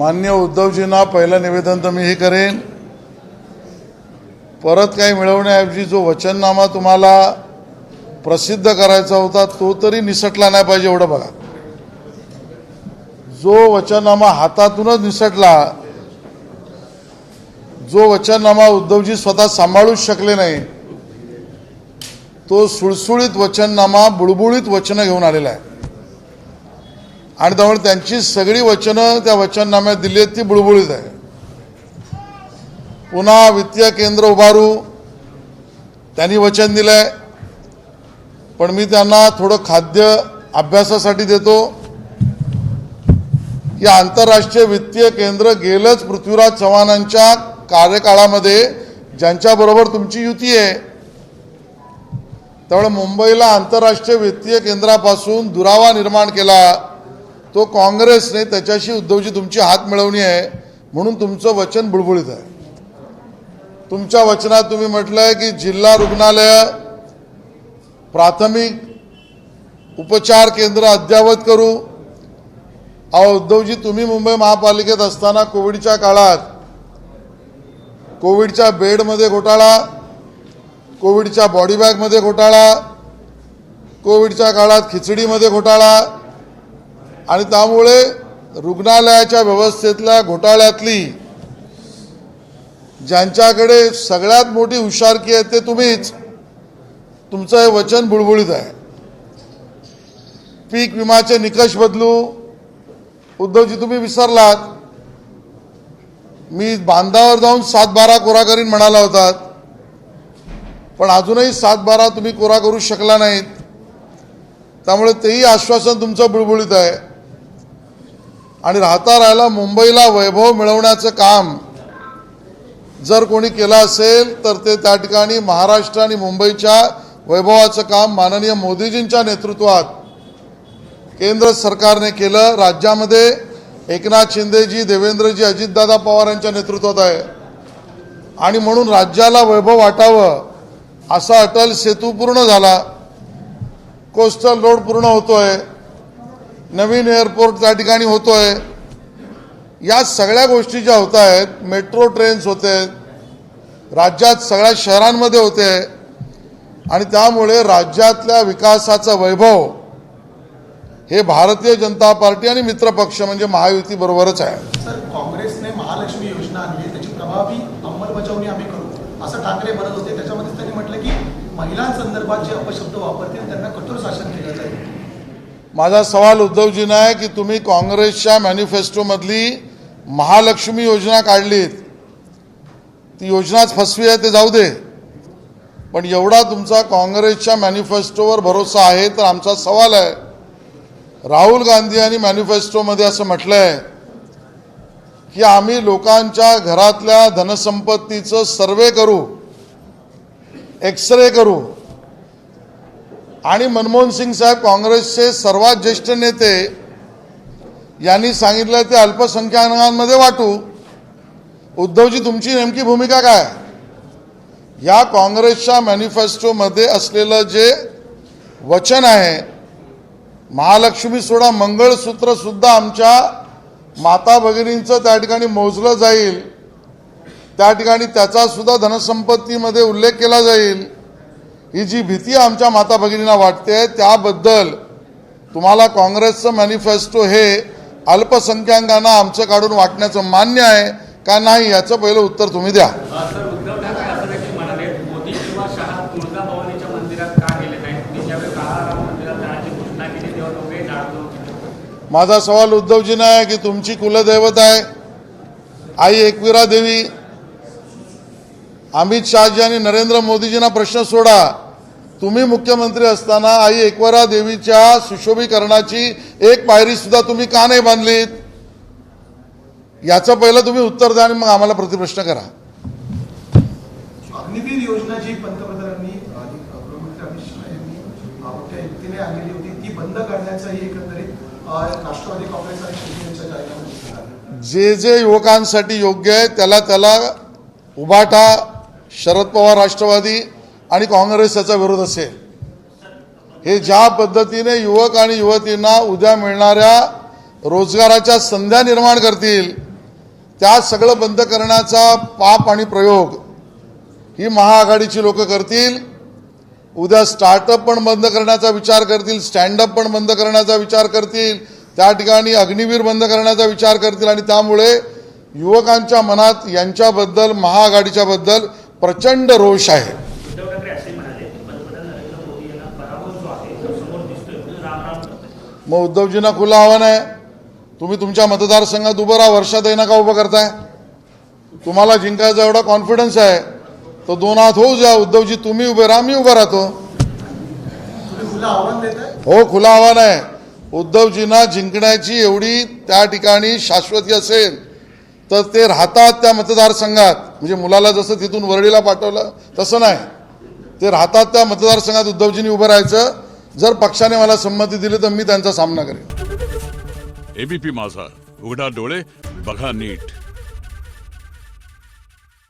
मान्य उद्धवजींना पहिलं निवेदन तर मी हे करेन. परत काही मिळवण्याऐवजी जो वचननामा तुम्हाला प्रसिद्ध करायचा होता तो तरी निसटला नाही पाहिजे एवढं बघा. जो वचननामा हातातूनच निसटला जो वचननामा उद्धवजी स्वतः सांभाळूच शकले नाही तो सुळसुळीत वचननामा बुळबुळीत वचनं घेऊन आलेला आहे. आणि त्यामुळे त्यांची सगळी वचनं त्या वचननाम्यात दिली आहेत ती बुळबुळीत आहे. पुन्हा वित्तीय केंद्र उभारू. त्यांनी वचन दिलंय. पण मी त्यांना थोडं खाद्य अभ्यासासाठी देतो. या आंतरराष्ट्रीय वित्तीय केंद्र गेलंच पृथ्वीराज चव्हाणांच्या कार्यकाळामध्ये ज्यांच्याबरोबर तुमची युती आहे. त्यामुळे मुंबईला आंतरराष्ट्रीय वित्तीय केंद्रापासून दुरावा निर्माण केला. तो काँग्रेसने त्याच्याशी उद्धवजी तुमची हात मिळवणी आहे म्हणून तुमचं वचन बुळबुळीत आहे. तुमच्या वचनात तुम्ही म्हटलंय की जिल्हा रुग्णालय प्राथमिक उपचार केंद्र अद्ययावत करू. अहो उद्धवजी तुम्ही मुंबई महापालिकेत असताना कोविडच्या काळात कोविडच्या बेडमध्ये घोटाळा कोविडच्या बॉडी बॅगमध्ये घोटाळा कोविडच्या काळात खिचडीमध्ये घोटाळा आणि त्यामुळे रुग्णालयाच्या व्यवस्थेतल्या घोटाळ्यातली ज्यांच्याकडे सगळ्यात मोठी हुशारकी आहे ते तुम्हीच. तुमचं हे वचन बुळबुळीत आहे. पीक विमाचे निकष बदलू. उद्धवजी तुम्ही विसरलात. मी बांधावर जाऊन सात बारा कोरा करीन म्हणाला होतात पण अजूनही सात बारा तुम्ही कोरा करू शकला नाहीत. त्यामुळे तेही आश्वासन तुमचं बुळबुळीत आहे. आणि राहता राहायला मुंबईला वैभव मिळवण्याचं काम जर कोणी केलं असेल तर ते त्या ठिकाणी महाराष्ट्र आणि मुंबईच्या वैभवाचं काम माननीय मोदीजींच्या नेतृत्वात केंद्र सरकारने केलं. राज्यामध्ये एकनाथ शिंदेजी देवेंद्रजी अजितदादा पवार यांच्या नेतृत्वात आहे. आणि म्हणून राज्याला वैभव वाटावं असा अटल सेतू पूर्ण झाला. कोस्टल रोड पूर्ण होतोय. नवीन एअरपोर्ट त्या ठिकाणी होतो आहे या सगळ्या गोष्टी ज्या होत आहेत मेट्रो ट्रेन्स होते राज्यात सगळ्या शहरांमध्ये होते आणि त्यामुळे राज्यातल्या विकासाचं वैभव हे भारतीय जनता पार्टी आणि मित्र पक्ष म्हणजे महायुती बरोबरच आहे. सर काँग्रेसने महालक्ष्मी योजना आणली त्याची प्रभावी अंमलबजावणी आम्ही करू असं ठाकरे म्हणत होते. त्याच्यामध्ये त्यांनी म्हटलं की महिलांसंदर्भात जे अपशब्द वापरतील त्यांना कठोर शासन केलं जाईल. माझा सवाल उद्धवजींना आहे की तुम्ही काँग्रेसच्या मॅनिफेस्टोमधली महालक्ष्मी योजना काढलीत. ती योजनाच फसवी आहे ते जाऊ दे. पण एवढा तुमचा काँग्रेसच्या मॅनिफेस्टोवर भरोसा आहे तर आमचा सवाल आहे. राहुल गांधी यांनी मॅनिफेस्टोमध्ये असं म्हटलं आहे की आम्ही लोकांच्या घरातल्या धनसंपत्तीचं सर्वे करू एक्सरे करू आणि मनमोहन सिंग साहेब काँग्रेसचे सर्वात ज्येष्ठ नेते यांनी सांगितलं ते अल्पसंख्याकांमध्ये वाटू. उद्धवजी तुमची नेमकी भूमिका काय? या काँग्रेसच्या मॅनिफेस्टोमध्ये असलेलं जे वचन आहे महालक्ष्मी सोडा मंगळसूत्र सुद्धा आमच्या माता भगिनींचं त्या ठिकाणी मोजलं जाईल. त्या ठिकाणी त्याचा सुद्धा धनसंपत्तीमध्ये उल्लेख केला जाईल. ही जी भीती आमच्या माता भगिनींना वाटते त्याबद्दल तुम्हाला काँग्रेसचं मॅनिफेस्टो हे अल्पसंख्याकांना आमचं काढून वाटण्याचं मान्य आहे का नाही याचं पहिलं उत्तर तुम्ही द्या. माझा सवाल उद्धवजींना आहे की तुमची कुलदैवत आहे? आई एकविरा देवी अमित शहाजी आणि नरेंद्र मोदीजींना प्रश्न सोडा. तुम्ही मुख्यमंत्री असताना आई एकविरा देवीच्या सुशोभीकरणाची एक पायरी सुद्धा तुम्ही का नाही बांधलीत? याचं पहिलं तुम्ही उत्तर द्या आणि मग आम्हाला प्रतिप्रश्न करा. अग्निवीर योजना जी पंतप्रधानांनी अमित शहा यांनी अ, मोठ्या युक्तीने आणलेली होती ती बंद करण्याचाही एकंदरीत राष्ट्रवादी काँग्रेस आणि जाहीरनाम्यात आहे. जे जे युवकांसाठी योग्य आहे त्याला त्याला उभाटा शरद पवार राष्ट्रवादी आणि काँग्रेस याचा विरोध असेल. हे ज्या पद्धतीने युवक आणि युवतींना उद्या मिळणाऱ्या रोजगाराच्या संध्या निर्माण करतील त्या सगळं बंद करण्याचा पाप आणि प्रयोग ही महाआघाडीची लोक करतील. उद्या स्टार्टअप पण बंद करण्याचा विचार करतील स्टँडअप पण बंद करण्याचा विचार करतील त्या ठिकाणी अग्निवीर बंद करण्याचा विचार करतील आणि त्यामुळे युवकांच्या मनात यांच्याबद्दल महाआघाडीच्या बद्दल प्रचंड रोष आहे. मग उद्धवजींना खुलं आव्हान आहे. तुम्ही तुमच्या मतदारसंघात उभं राहा वर्षात येणं का उभं करताय. तुम्हाला जिंकायचा एवढा कॉन्फिडन्स आहे. तो दोन हात होऊ द्या. उद्धवजी तुम्ही उभे राहा मी उभं राहतो. हो खुलं आव्हान आहे. उद्धवजींना जिंकण्याची एवढी त्या ठिकाणी शाश्वती असेल तर ते राहतात त्या मतदारसंघात. म्हणजे मुलाला जसं तिथून वरडीला पाठवलं तसं नाही. ते राहतात त्या मतदारसंघात उद्धवजींनी उभं राहायचं. जर पक्षाने मला संमती दिली तर मी त्यांचा सामना करेन. एबीपी माझा. उघडा डोळे बघा नीट.